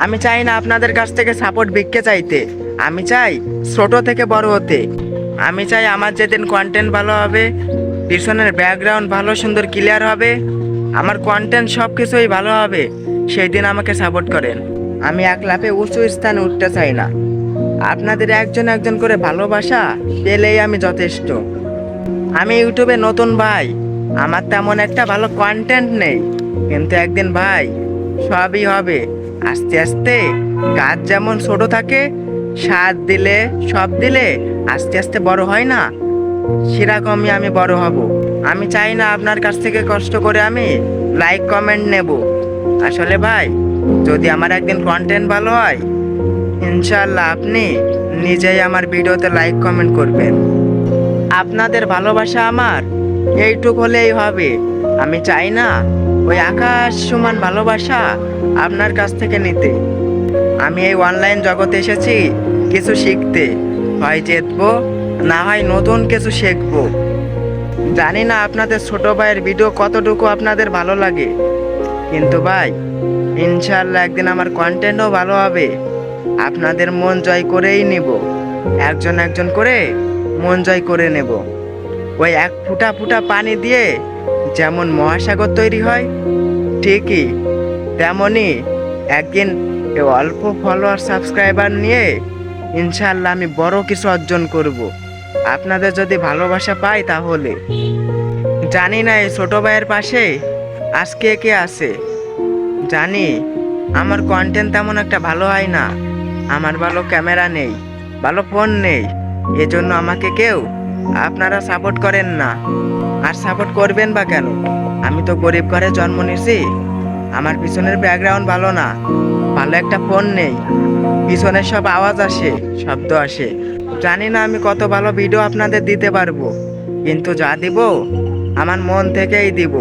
আমি চাই না আপনাদের কাছ থেকে সাপোর্ট ভিক্ষে চাইতে। আমি চাই ছোট থেকে বড় হতে। আমি চাই আমার যেদিন কন্টেন্ট ভালো হবে, পিছনের ব্যাকগ্রাউন্ড ভালো, সুন্দর ক্লিয়ার হবে, আমার কন্টেন্ট সব কিছুই ভালো হবে সেই দিন আমাকে সাপোর্ট করেন। আমি এক লাফে উঁচু স্থানে উঠতে চাই না। আপনাদের একজন একজন করে ভালোবাসা পেলেই আমি যথেষ্ট। আমি ইউটিউবে নতুন ভাই, আমার তেমন একটা ভালো কন্টেন্ট নেই। কিন্তু একদিন ভাই, সবই হবে। আস্তে আস্তে গাছ যেমন ছোট থাকে সার দিলে, সব দিলে আস্তে আস্তে বড় হয় না। সেরকমই আমি বড় হব। আমি চাই না আপনার কাছ থেকে কষ্ট করে আমি লাইক কমেন্ট নেব। আসলে ভাই, যদি আমার একদিন কন্টেন্ট ভালো হয় ইনশাল্লাহ আপনি নিজেই আমার ভিডিওতে লাইক কমেন্ট করবেন। আপনাদের ভালোবাসা আমার, এইটুক হলেই হবে। আমি চাই না ওই আকাশ সমান ভালোবাসা আপনার কাছ থেকে নিতে। আমি এই অনলাইন জগতে এসেছি কিছু শিখতে। হয় জিতবো, না হয় নতুন কিছু শিখব। জানি না আপনাদের ছোট ভাইয়ের ভিডিও কতটুকু আপনাদের ভালো লাগে। কিন্তু ভাই ইনশাল্লাহ একদিন আমার কন্টেন্টও ভালো হবে। আপনাদের মন জয় করেই নেব। একজন একজন করে মন জয় করে নেব। ওই এক ফুটা ফুটা পানি দিয়ে যেমন মহাসাগর তৈরি হয়, ঠিকই। তেমনই একদিন অল্প ফলোয়ার সাবস্ক্রাইবার নিয়ে ইনশাল্লাহ আমি বড় কিছু অর্জন করব। আপনাদের যদি ভালোবাসা পাই তাহলে। জানি না এই ছোটো ভাইয়ের পাশে আজকে কে আছে। জানি আমার কন্টেন্ট তেমন একটা ভালো হয় না। আমার ভালো ক্যামেরা নেই, ভালো ফোন নেই। এজন্য আমাকে কেউ আপনারা সাপোর্ট করেন না। আর সাপোর্ট করবেন বা কেন? আমি তো গরিব ঘরে জন্ম নিয়েছি। আমার পিছনের ব্যাকগ্রাউন্ড ভালো না। ভালো একটা ফোন নেই। পিছনের সব আওয়াজ আসে, শব্দ আসে। জানি না আমি কত ভালো ভিডিও আপনাদের দিতে পারব। কিন্তু যা দিব, আমার মন থেকেই দিব।